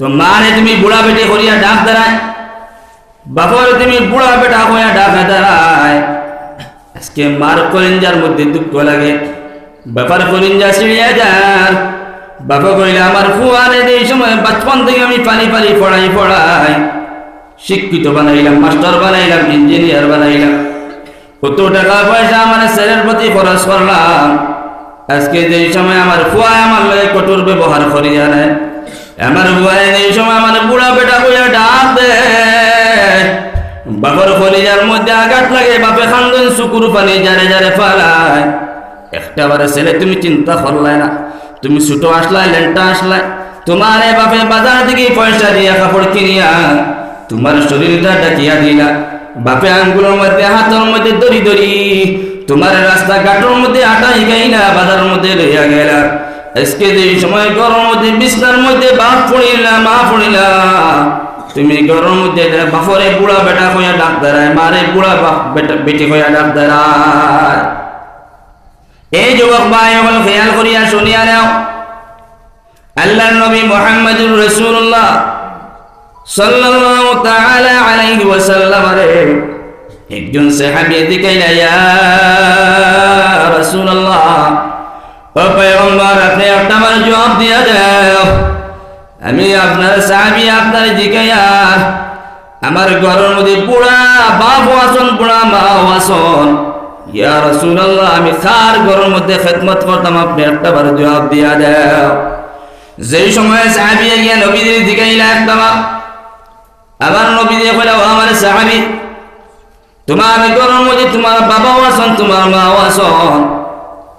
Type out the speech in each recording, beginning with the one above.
তো মারে তুমি বুড়া বেটে করিয়া ডাক দাঁড়ায়। বাপরে তুমি বুড়া বেটা হইয়া ডাকা দাঁড়ায়। আজকে মার কলিঞ্জার মধ্যে দুঃখ লাগে। ব্যাপার বাপার কলিঞ্জা ছিড়িয়া যার বাবা কইলে, আমার ফুয়ারে এই সময় বাচপন থেকে আমি পানি পানি পড়াই পড়াই। শিক্ষিত বানাইলাম, মাস্টার বানাইলাম, ইঞ্জিনিয়ার বানাইলাম। কত টাকা পয়সা আমার ছেলের প্রতি খরচ করলাম। আজকে যে সময় আমার ফুয়ায় আমার লাগে কঠোর ব্যবহার করিয়া নেয়। আমার ফুয়ায় এই সময় আমার বুড়া বেটা বইয়া ডাক দে। বাবার কলিজার মধ্যে আঘাত লাগে, বাপে খান্দন শুকুর পানি জারে জারে ফালায়। একটা বারে ছেলে, তুমি চিন্তা করলাই না। তুমি ছোট আসলাই, লেনটা আসলাই। তোমার বাপে বাজার থেকে পয়সা দিয়া কাপড় কিনিয়া তোমার শরীরটা ডাকিয়া দিলা। বাপে আঙ্গুলের মধ্যে, হাতের মধ্যে দড়ি দড়ি, তোমার রাস্তা ঘাটের মধ্যে আটা হিগাই না বাজারের মধ্যে লইয়া গেলা। আজকে যে সময় গরম মধ্যে, বিছনার মধ্যে বাপ পড়িলা, মা পড়িলা, তুমি গরম মধ্যে বাপরে বুড়া বেটা হইয়া ডাক দাঁড়ায় মারে বুড়া বাপ বেটা, বেটি হইয়া ডাক দাঁড়ায় এই যুবক ভাই হল খেয়াল করিয়া শুনিয়া নাও। আল্লাহর নবী মোহাম্মদুর রসুল্লাহ সাল্লাল্লাহু তাআলা আলাইহি ওয়াসাল্লাম একজন সাহাবী দিকে ইয়া রাসূলুল্লাহ ও পয়গম্বর, আপনি আমার জবাব দিয়া দাও আমি আপনার সাহাবী, আপনার দিকে আমার ঘরের মধ্যে বুড়া বাপ আসন বুড়া মা আসন ইয়া রাসূলুল্লাহ, আমি কার ঘরের মধ্যে খেদমত করতাম, আপনি একটা বার জবাব দিয়া দাও যেই সময় সাহাবী গিয়া নবীদের দিকে একটা আবার নবী দিয়ে কইলা, ও আমার সাহাবী, তোমার ঘরের মধ্যে তোমার বাবাও আসন তোমার মাও আসন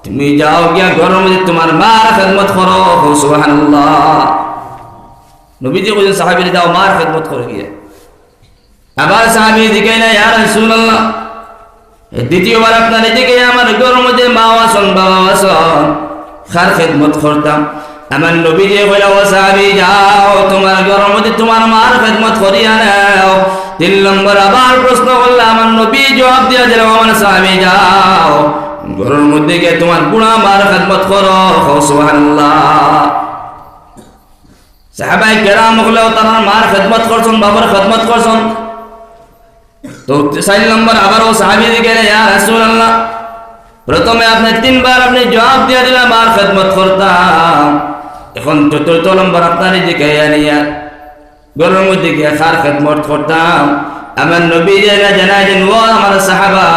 তুমি যাও গিয়া ঘরের মধ্যে তোমার মার খেদমত করো সুবহানাল্লাহ। নবী দিয়ে কইলেন সাহাবী যাও, মার খেদমত করো গিয়া। আবার সাহাবী দিকে না ইয়া রাসূলুল্লাহ দ্বিতীয়বার আপনার এদিকে আমার ঘরের মধ্যে মাও আসন বাবাও আসন খার খেদমত করতাম? আমার নবী যে ও সাহাবী, যাও, তোমার ঘরের মধ্যে তোমার মার খেদমত করিয়া নাও। তিন নম্বর আবার প্রশ্ন করলে আমার নবী জবাব দিয়া দিল আমার সাহাবী, যাও। ঘরের মধ্যে গিয়ে তোমার বুড়া মার খেদমত করো। কেরাম হলেও তারা মার খেদমত করছেন বাবার খেদমত করছেন। তো চার নম্বর আবারও সাহাবি রাসূলুল্লাহ, প্রথমে আপনি তিনবার আপনি জবাব দিয়ে দিলাম আর খেদমত করতাম। এখন চতুর্থ নম্বর আপনার দিকে আনিয়া গরুর মধ্যে গিয়ে খার খেদমত করতাম? আমার নবী জানা জানাই দিন ও আমার সাহাবা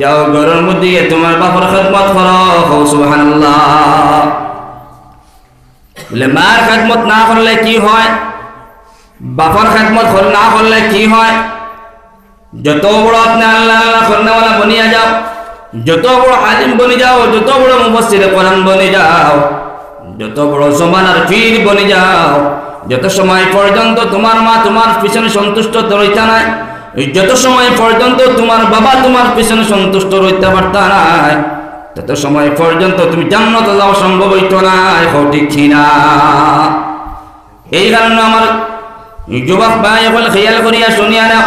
যাও গরুর মধ্যে তোমার বাপর খেদমত করো। সুবহানাল্লাহ। মার খেদমত না করলে কি হয়? বাপর খেদমত না করলে কি হয়? যত বড় আপনি আল্লাহ আল্লাহ বনিয়া যাও, যত বড় আলিম বনি যাও, যত বড় মুফসির কোরআন বনি যাও, যত বড় জমানার পীর বনি যাও, যত সময় পর্যন্ত তোমার মা তোমার পিছনে সন্তুষ্ট রইতা নাই যত সময় পর্যন্ত তোমার বাবা তোমার পিছনে সন্তুষ্ট রইতে পারতা নাই, তত সময় পর্যন্ত তুমি জান্নাত যাওয়া সম্ভব হইত না ঠিক না। এই কারণে আমার যুবক ভাই এখন খেয়াল করিয়া শুনিয়া নাও,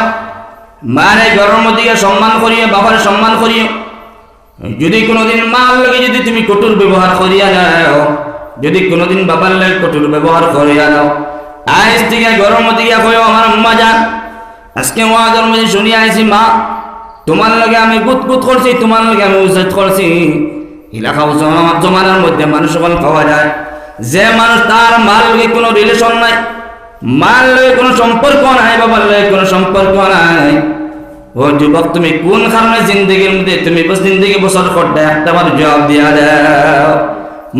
মারে ঘরের মধ্যে সম্মান করিয়ে, বাবার সম্মান করিও যদি কোনোদিন মার লাগে যদি তুমি কঠোর ব্যবহার করিয়া নাও, যদি কোনোদিন বাবার লাগে কঠোর ব্যবহার করিয়া নাও, আজ থেকে মধ্যে গিয়া কয় আমার মা যান আজকে ওয়াজের মধ্যে শুনি আইছি, মা, তোমার লগে আমি গুত গুত করছি, তোমার লগে আমি উজ্জত করছি। এলাকা আমার জমানার মধ্যে মানুষ সকল পাওয়া যায়। যে মানুষ তার মার লগে কোনো রিলেশন নাই মার লগে কোনো সম্পর্ক নাই, বাবার লগে কোনো সম্পর্ক নাই। ও যুবক, তুমি কোন কারণে জিন্দগির মধ্যে, তুমি জিন্দগি বছর করতে একটা বার জবাব দিয়া দাও।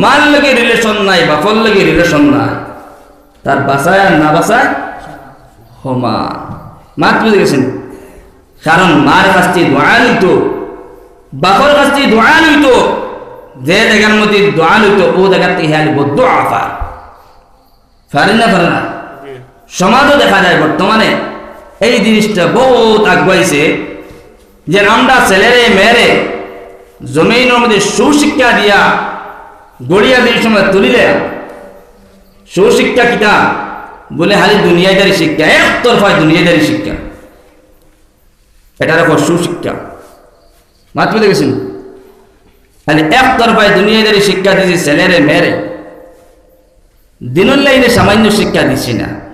মার লগে রিলেশন নাই, বাপর লগে রিলেশন নাই। তার বাসায় আর না বাসায় হোমা মা বুঝে গেছেন। কারণ মার কাছে দোয়া লইত বাপর কাছে দোয়া লইত যে জায়গার মধ্যে দোয়া লইত ও জায়গাতে হেয়ালি বদ্ধ আফা পারেন না পারে না? সমাজও দেখা যায় বর্তমানে। এই জিনিসটা বহুত আগুয়াইছে যে আমরা ছেলেরে মেয়েরে জমিনের মধ্যে সুশিক্ষা দিয়া গড়িয়া দিয়ে সময় তুলিলে সুশিক্ষা কিতা বলে, হালি দুনিয়াদারি শিক্ষা একতরফায় দুনিয়াদারি শিক্ষা। এটা রাখো সুশিক্ষা। মাত বুঝে গেছেন? খালি একতরফায় দুনিয়াদারি শিক্ষা দিয়েছে ছেলেরে, মেয়েরে। দিনের লাইনে সামান্য শিক্ষা দিছি না।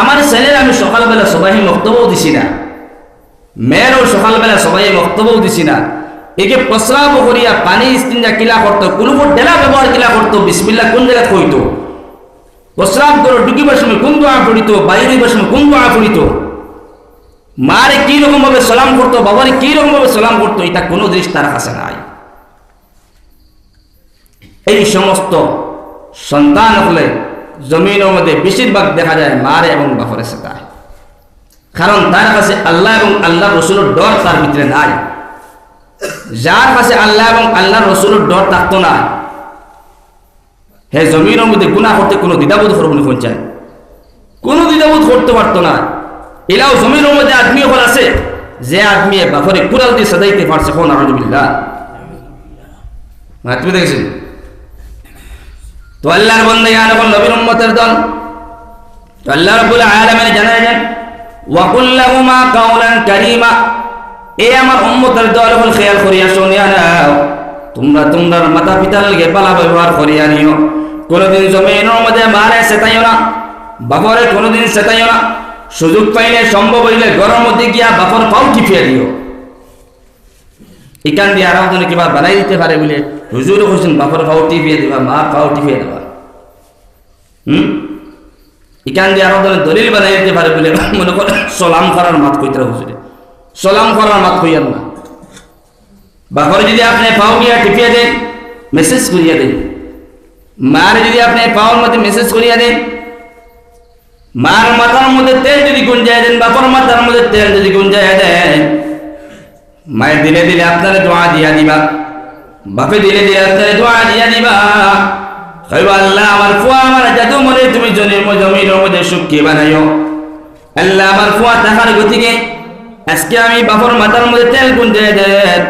আমার ছেলের আমি সকালবেলা সবাই বক্তব্য দিছি না। মেয়েরও সকালবেলা সবাই বক্তব্য দিছি না। একে প্রস্রাব করিয়া পানি স্তিনজা কিলা করতো কোনো ডেলা ব্যবহার কিলা করতো বিসমিল্লা কোন জায়গা কইতো? প্রস্রাব করে ঢুকিবার সময় কোন দোয়া পড়িত বাইরে সময় কোন দোয়া পড়িত মারে রকম ভাবে সালাম করতো, বাবারে রকম ভাবে সালাম করতো, এটা কোনো জিনিস তার কাছে নাই। এই সমস্ত সন্তান হলে জমিনের মধ্যে বেশিরভাগ দেখা যায় মারে এবং বাপরে শেখায় কারণ তার কাছে আল্লাহ এবং আল্লাহ রসুলের ডর তার ভিতরে নাই। যার কাছে আল্লাহ এবং আল্লাহ রসুলের ডর থাকতো না হে জমিনের মধ্যে গুণা করতে কোনো দ্বিধাবোধ করব না পঞ্চায়েত কোনো দ্বিধাবোধ করতে পারতো না। এলাও জমিনের মধ্যে আদমি হল আছে, যে আদমি বাপরে কুড়াল দিয়ে সাজাইতে পারছে। কোন আরজবিল্লা তুমি দেখেছেন? তো আল্লাহর বন্ধে এখন নবীর উম্মতের দল। তো আল্লাহ রব্বুল আলামিন জানালেন ওয়াকুল্লাহুমা কাওলান কারীমা। এ আমার উম্মতের দল হল খেয়াল করিয়া শুনিয়া নাও। তোমরা তোমরার মাতা পিতার লগে পালা ব্যবহার করিয়া নিও। কোনোদিন জমিনের মধ্যে মারে সেতাইও না, বাপরে কোনোদিন সেতাইও না। সুযোগ পাইলে সম্ভব হইলে গরম মধ্যে গিয়া বাপর পাও টিপিয়ে দিও। এখান দিয়ে আরও কিবা বানাই দিতে পারে বলে হুজুরও বলছেন বাপর পাও টিপিয়ে দিবা, মা পাও টিপিয়ে দেবা? হুম? এখান দিয়ে আরও দলিল বানাই দিতে পারে বলে, মনে করে, সলাম করার মাত কইতে হুজুরে। সলাম করার মাত কইয়ার না। বাপরে যদি আপনি পাও গিয়া টিপিয়ে দেন, মেসেজ করিয়া দেন। মার যদি আপনি পাওয়ার মধ্যে মেসেজ করিয়া দেন, মার মাথার মধ্যে তেল যদি গুঞ্জায় দেন, বাপর মাথার মধ্যে তেল যদি গুঞ্জায় দেন, মায়ের দিলে দিলে আপনার দোয়া দিয়া দিবা। বাপে দিলে দিলে আপনার দোয়া দিয়া দিবা। কইবা আল্লাহ, আমার ফুয়া আমার জাদু মনে, তুমি জমির জমির মধ্যে সুখী বানাইও। আল্লাহ, আমার ফুয়া থাকার গতিকে, আজকে আমি বাপর মাথার মধ্যে তেল গুঞ্জায় দেন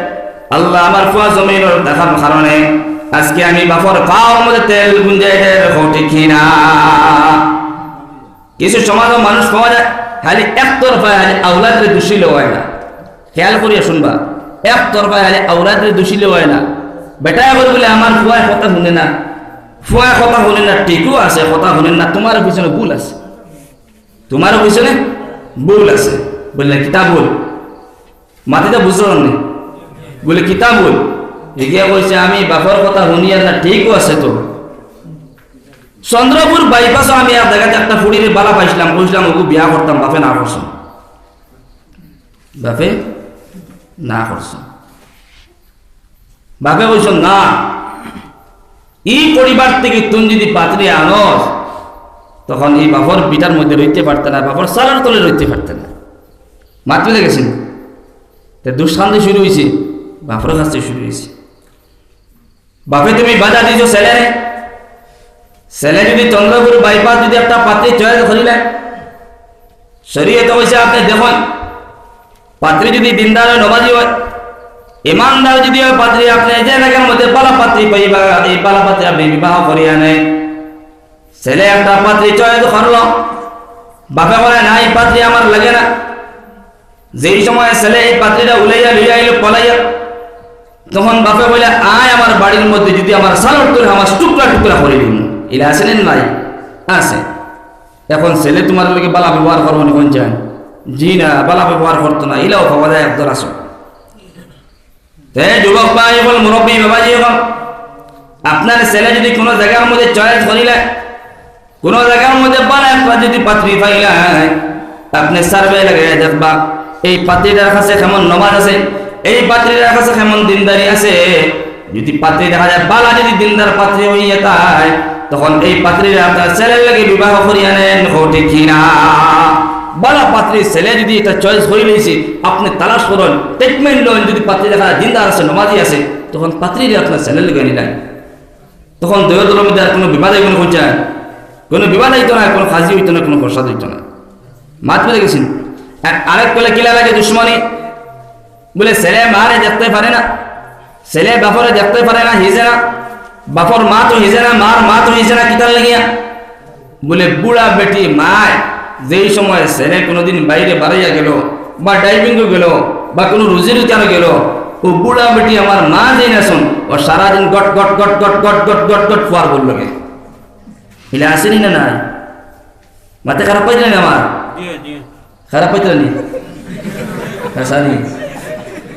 আল্লাহ, আমার ফুয়া জমির দেখার কারণে আজকে আমি বাপর পাওয়ার মধ্যে তেল গুঞ্জায় দেন ঠিক না কিছু সমাজও মানুষ পাওয়া যায়, খালি একতরফা খালি আউলাদের দূষিলে হয় না। খেয়াল করিয়া শুনবা একতরফা খালি আউলাদের দূষিলে হয় না। বেটা এবার বলে, আমার ফুয়ায় কথা শুনে না, ফুয়ায় কথা শুনে না ঠিকও আছে, কথা শুনে না, তোমার পিছনে ভুল আছে। তোমার পিছনে ভুল আছে। বললে, কিতাব বল বুঝতে পারেন বলে কিতাব বল এগিয়ে বলছে আমি বাপর কথা শুনিয়া না ঠিকও আছে তো? চন্দ্রপুর বাইপাসও আমি এক জায়গাতে একটা ফুড়ির বালা পাইছিলাম বুঝলাম ওগু বিয়া করতাম বাপে না করছ বাপে না করছ বাপে বলছ না এই পরিবার থেকে তুমি যদি পাত্রে আনস তখন এই বাপর বিটার মধ্যে রইতে পারতে না বাপর সালার তলে রইতে পারতে না মাতৃতে গেছেন তা দুষ্কান্তি শুরু হয়েছে বাপর কাছ শুরু হয়েছে বাপে, তুমি বাধা দিয়েছ ছেলেরে ছেলে যদি চন্দ্রপুর বাইপাস যদি একটা পাত্রী চয়েস করিলে শরীয়ত হয়েছে আপনি দেখুন, পাত্রী যদি দিনদার নমাজি হয়, ইমানদার যদি হয়, পাত্রী আপনি যে এলাকার মধ্যে পালা পাত্রী পাইবা এই পালা পাত্রী আপনি বিবাহ করিয়া নেয়। ছেলে একটা পাত্রী চয়েস করল, বাপে বলে, না, এই পাত্রী আমার লাগে না। যেই সময় ছেলে এই পাত্রীটা উলাইয়া লইয়া আইলো, পলাইয়া তখন বাপে বলে, আয় আমার বাড়ির মধ্যে, যদি আমার সালোর করে, আমার টুকরা টুকরা করে দিন এরা আছেন নাই? আছে। এখন ছেলে তোমার লোকে বালা ব্যবহার করব না চান জি না, বালা ব্যবহার করতো না। এলাও পাওয়া যায় একদল আসো। যুবক ভাই বল, মুরব্বী বাবাজি বল, আপনার ছেলে যদি কোনো জায়গার মধ্যে চয়েস করিলে, কোনো জায়গার মধ্যে বালা একটা যদি পাত্রী পাইলে আপনি সার্ভে লাগাই দেখবা এই পাত্রীটার কাছে কেমন নমাজ আছে? এই পাত্রীটার কাছে কেমন দিনদারি আছে? যদি পাত্রী দেখা যায় বালা যদি দিনদার পাত্রী হইয়া তাই তখন এই পাত্রীরা আপনার ছেলের লাগে বিবাহ করিয়া নেন, ঘটে কিনা বালা পাত্রীর ছেলে যদি এটা চয়েস হয়ে লইছে, আপনি তালাশ করুন ট্রিটমেন্ট লন যদি পাত্রী দেখা যায় দিনদার আছে, নমাজি আছে, তখন পাত্রীরা আপনার ছেলের লেগে নিলেন, তখন দেহদলের মধ্যে আর কোনো বিবাদ কোনো না কোনো বিবাদ হইতো না, কোনো খাজি হইতো না, কোনো প্রসাদ হইতো না। মাত পেয়ে গেছেন? আরেক কলে কিলা লাগে দুশ্মনী? বলে ছেলে মারে দেখতে পারে না। ছেলে বাপরে দেখতে পারে না হিজে না। বাপর মা তো হিজে না মার মা তো হিজে না কিতার লাগিয়া? বলে বুড়া বেটি মায় যেই সময় ছেলে কোনোদিন বাইরে বাড়াইয়া গেল বা ডাইভিংও গেল বা কোনো রুজি রুচারও গেল ও বুড়া বেটি আমার মা যেই না শোন ও সারাদিন গট গট গট গট গট গট গট গট ফুয়ার বলল ইলে আসেনি না নাই? মাথা খারাপ পাইছিলেন আমার? খারাপ পাইছিলেন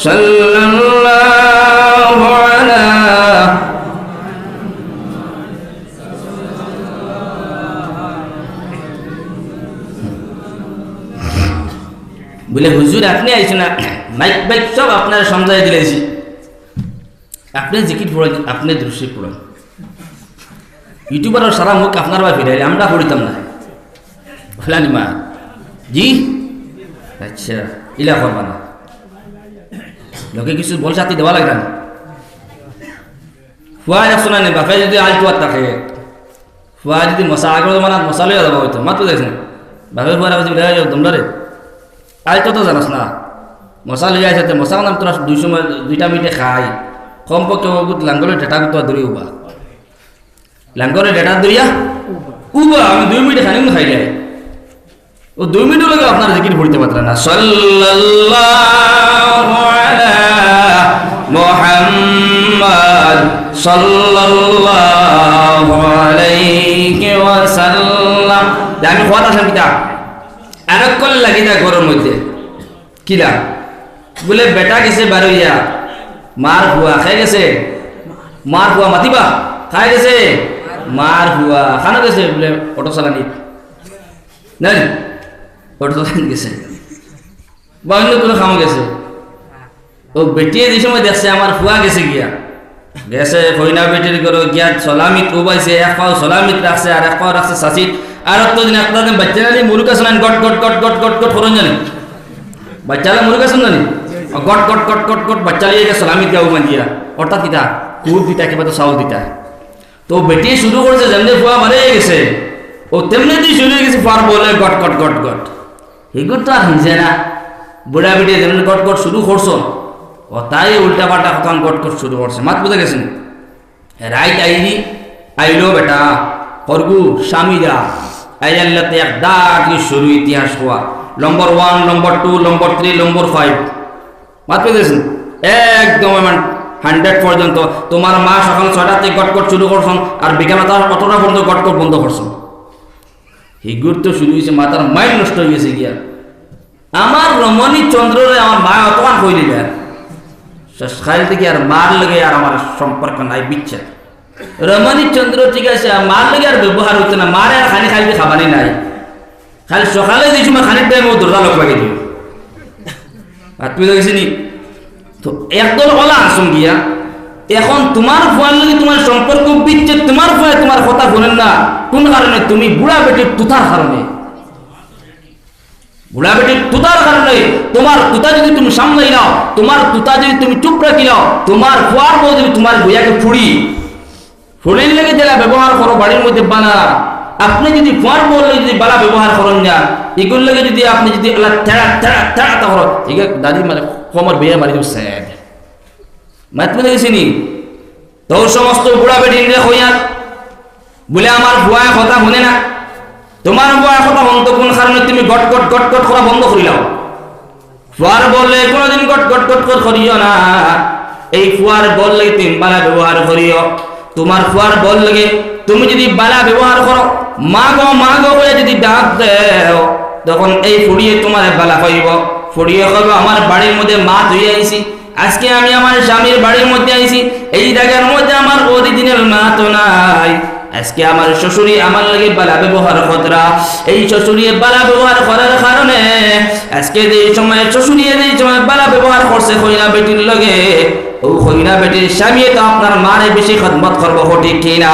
বলে, হুজুর, আপনি আইছেন না? মাইক বাইক সব আপনার সমঝাই দিলেছি আপনি জিকির পড়েন, আপনি দৃশ্যে পড়েন। ইউটিউবার সারা মুখ আপনার বা ফিরে আমরা পড়িতাম না। ফলানি মা জি? আচ্ছা ইলা করবা না লোকে কিছু বলসাতি দেওয়া লাগে না। ফুয়া এক শোনা নেই বাপে যদি আলটু আর থাকে। ফুয়া যদি মশা আগর মানে মশা লইয়া যাব হয়তো মাত্র দেখছেন বাপের ফুয়ারা বলছি দেখা যাও তোমরা রে। আলটো তো জানাস না। মশা লইয়া আছে মশা নাম তোরা দুই সময় দুইটা মিনিটে খাই কমপক্ষে ওগুত লাঙ্গলের ডেটা তো দূরে উবা। লাঙ্গলের ডেটা দরিয়া উবা। আমি দুই মিনিট খানি খাই যায় ও দুই মিনিট লাগে আপনার জিকির পড়তে পারতেন না। সাল্লাল্লাহু আলা মুহাম্মদ সাল্লাল্লাহু আলাইহি ওয়াসাল্লাম। আমি কথা আসলাম কিতা আরেক কল লাগি যায় ঘরের মধ্যে। কিলা বলে, বেটা গেছে বারইয়া। মার হুয়া খাই গেছে? মার হুয়া মাতিবা? খাই গেছে? মার হুয়া খানো গেছে বলে, অটো চালানি। নাই। অটো চালানি গেছে বেটিয়ে যে সময় দেখছে আমার ফুয়া গেছে গিয়া গেছে কইনা বেটির করো গিয়া সলামিত উবাইছে এক পাও সলামিত রাখছে আর এক পাও রাখছে সাসিত আর তো দিন একটা গট গট গট গট গট গট ফরন জানি বাচ্চালা মুরুকা শুন জানি গট গট গট গট গট বাচ্চা লিয়ে গেছে সলামিত গিয়া উমান দিয়া অর্থাৎ কিতা কুদ দিতা কিবা তো চাউল দিতা তো বেটি শুরু করেছে যেমনি ফুয়া মারে ও তেমনি তুই শুরু হয়ে গেছে ফার বলে গট গট গট গট এগুলো তো আর হিংসে না। বুড়া বেটি যেমনি গট গট শুরু করছ ও তাই উল্টা পাল্টা কথা গট গট শুরু করছে। মাত বুঝে গেছেন? রাইট আইনি আইলো বেটা, করগু স্বামীরা। আইলাতে এক দাগ শুরু ইতিহাস হওয়া। Number one, number two, number three, number five. মাত পেয়েছেন একদম হান্ড্রেড পর্যন্ত। তোমার মা সকাল ছয়টাতে গটকট শুরু করছেন আর বিকালে তার অতটা পর্যন্ত গটকট বন্ধ করছেন। হিগুর তো শুরু হয়েছে মাতার মাইন্ড নষ্ট হয়ে গেছে গিয়া। আমার রমণী চন্দ্ররে আমার মা অতমান কইলি আর খালি থেকে আর মার লাগে আর আমার সম্পর্ক নাই, বিচ্ছেদ। রমণী চন্দ্র ঠিক আছে মার লাগে আর ব্যবহার হচ্ছে না, মারে আর খানি খাইতে খাবারই নাই। খালি সকালে যে সময় খানিক টাইম ও দরজা লোক লাগে দিও আর তুই দেখেছি নি? তো একদল ওলা আসুন গিয়া এখন তোমার ফুয়ার লাগে তোমার সম্পর্ক বিচ্ছে তোমার ফুয়া তোমার কথা বলেন না। কোন কারণে? তুমি বুড়া বেটির তুতার কারণে। বুড়া বেটির তুতার কারণে তোমার তুতা যদি তুমি সামলাই নাও, তোমার তুতা যদি তুমি চুপ রাখি নাও, তোমার ফুয়ার বউ যদি তোমার বইয়াকে ফুড়ি, ফুড়ির লেগে যেটা ব্যবহার করো, বাড়ির মধ্যে বানা। আপনি যদি ফুয়ার বউ যদি বালা ব্যবহার করেন না এগুলো লাগে যদি আপনি যদি তেড়া তেড়া তেড়া করো, এগুলো দাদি মানে কমর বিয়ে মারি স্যাড মাত মনে গেছিনি তোর সমস্ত বুড়া বেটিন রে হইয়া বলে আমার বুয়ায় কথা শুনে না? তোমার বুয়ায় কথা বন্ধ কোন কারণে তুমি গট গট গট গট করা বন্ধ করিলাও ফুয়ার বললে কোনোদিন গট গট গট গট করিও না। এই ফুয়ার বল লাগে তুমি বালা ব্যবহার করিও তোমার ফুয়ার বল লাগে তুমি যদি বালা ব্যবহার করো মা গো মা গো বলে যদি ডাক দেও, তখন এই ফুড়িয়ে তোমার বালা কইব ফুড়িয়ে কইব আমার বাড়ির মধ্যে মা ধুয়ে আইছি আজকে আমি আমার স্বামীর বাড়ির মধ্যে আইছি, এই জায়গার মধ্যে আমার অরিজিনাল মা তো নাই। আজকে আমার শ্বশুরি আমার লাগে বালা ব্যবহার কতরা এই শ্বশুরি বালা ব্যবহার করার কারণে আজকে যে সময় শ্বশুরি যে সময় বালা ব্যবহার করছে কইনা বেটির লগে, ও কইনা বেটির স্বামী তো আপনার মারে বেশি খদমত করব ঠিক কিনা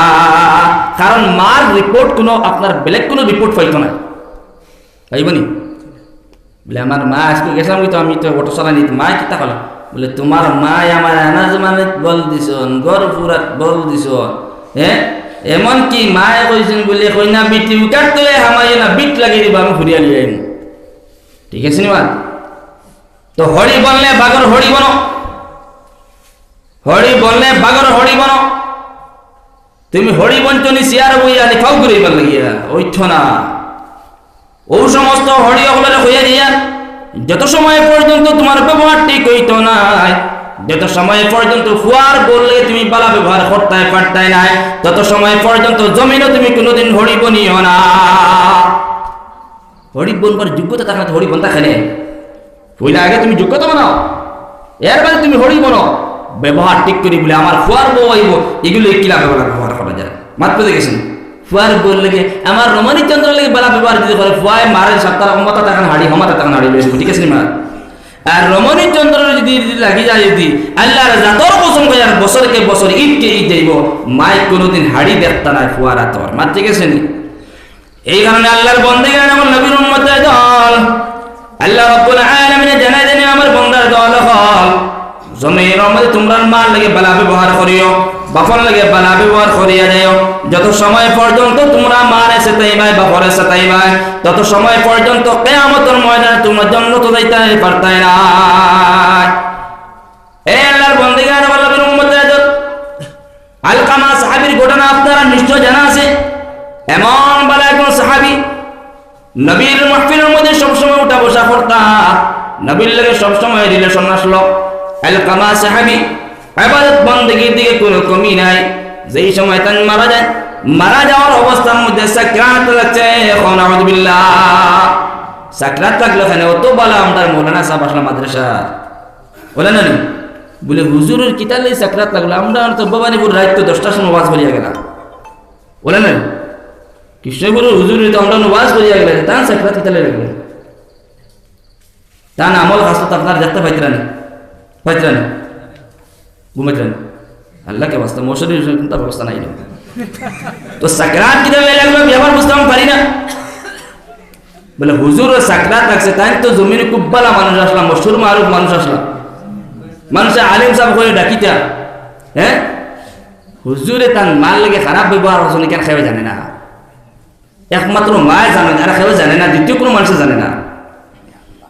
কারণ মার রিপোর্ট কোনো, আপনার বেলেগ কোনো রিপোর্ট পাইতো না। পাইবনি? বলে, আমার মা আজকে গেছিলাম তো আমি তো অটো চালাই নিত মা কিতা কলা? বলে, তোমার মা আমার আনাজ বল দিছ গর ফুরাত বল দিছ হ্যাঁ এমন কি মায়ে কইছেন বলে কই না বিটি উকার তুলে হামাই না বিট লাগিয়ে দিব, আমি ঘুরিয়া নিয়ে আইন ঠিক আছে নি তো হরি বললে বাগর হরি বনো। হরি বললে বাগর হরি বনো। তুমি হরি বঞ্চনি শিয়ার বইয়া লিখাও করিবার লাগিয়া ওইঠ না ও সমস্ত হরি অগলের হইয়া দিয়া। যত সময় পর্যন্ত তোমার ব্যবহার ঠিক হইত নাই, যত সময় পর্যন্ত ফুয়ার বললে তুমি বালা ব্যবহার করতে পারতাই নাই, তত সময় পর্যন্ত জমিনও তুমি কোনোদিন হরি বনিও না। হরি বনবার যোগ্যতা থাকলে তো হরি বনতা খেলে পইলে আগে তুমি যোগ্যতা বানাও এর বাদে তুমি হরি বনো। ব্যবহার ঠিক করি বলে আমার ফুয়ার বউ এগুলো কিলা ব্যবহার ব্যবহার করা যায়। মাত্র দেখেছেন ফুয়ার বল লেগে, আমার রমণী চন্দ্র লেগে বেলা ব্যবহার যদি পারে ফুয়ায় মারে সপ্তাহ ক্ষমতা তখন হাড়ি ক্ষমতা তখন হাড়ি ঠিক আছে মা আর রমণী চন্দ্র যদি লাগি যায় যদি, আল্লাহর জাতর কসম করে আর বছরকে বছর ঈদকে ঈদ যাইব, মাই কোনোদিন হাড়ি দেখতা নাই ফুয়ার আতর। মা ঠিক আছে নি? এই কারণে আল্লাহর বন্দে গেলেন আমার নবীর উম্মতের দল, আল্লাহ রব্বুল আলামিনে জানাই দেন আমার বন্দার দল হল জমির মধ্যে তোমরা মার লাগে বালা ব্যবহার করিও। বাপর লাগে বালা ব্যবহার করিয়া যাও যত সময় পর্যন্ত তোমরা মার এসে তাইবাই বাপর এসে তাইবাই তত সময় পর্যন্ত কেয়ামতের ময়দানে তোমরা জন্ম তো যাইতে পারতাই না। এই আল্লাহর বন্দে গেলেন আমার নবীর উম্মতের দল আলকামা সাহাবীর ঘটনা আপনারা নিশ্চয় জানা আছে। এমন বলে একজন সাহাবি, নবীর মাহফিলের মধ্যে সবসময় উঠা বসা করতা নবীর লাগে সবসময় রিলেশন আসলো। আলকামা সাহাবি আবাদত বন্দগির দিকে কোনো কমি নাই। যেই সময় তান মারা যায়, মারা যাওয়ার অবস্থার মধ্যে সাকরাত লাগছে, এখন আউযুবিল্লাহ। সাকরাত লাগল এখানে অত বলা আমরা মৌলানা সাহেব আসলাম মাদ্রাসা বলে, না? বলে, হুজুরের কিতালে সাকরাত লাগল, আমরা তো ভবানীপুর রাত তো দশটার সময় ওয়াজ করিয়া গেলাম। বলে, না কৃষ্ণগুরু হুজুর তো আমরা ওয়াজ করিয়া গেলে তান সাকরাত কিতালে লাগল। তান আমল হাসত আপনার দেখতে পাইতরা না পাইতরা না ঘুমাইতরা না আল্লাহকে বাস্তা মশারির চিন্তা ব্যবস্থা নাই তো সাকরাত কিতালে লাগল ব্যবহার বুঝতে পারি না বলে হুজুর সাকরাত লাগছে তাই তো জমিনে খুব ভালো মানুষ আসলাম মশুর মারুফ মানুষ আসলাম মানুষে আলিম সাহেব করে ডাকিতা হ্যাঁ হুজুরে তার মাল লাগে খারাপ ব্যবহার হচ্ছে কেন খেয়ে জানে না একমাত্র মায় জানে আর কেউ জানে না দ্বিতীয় কোনো মানুষ জানে না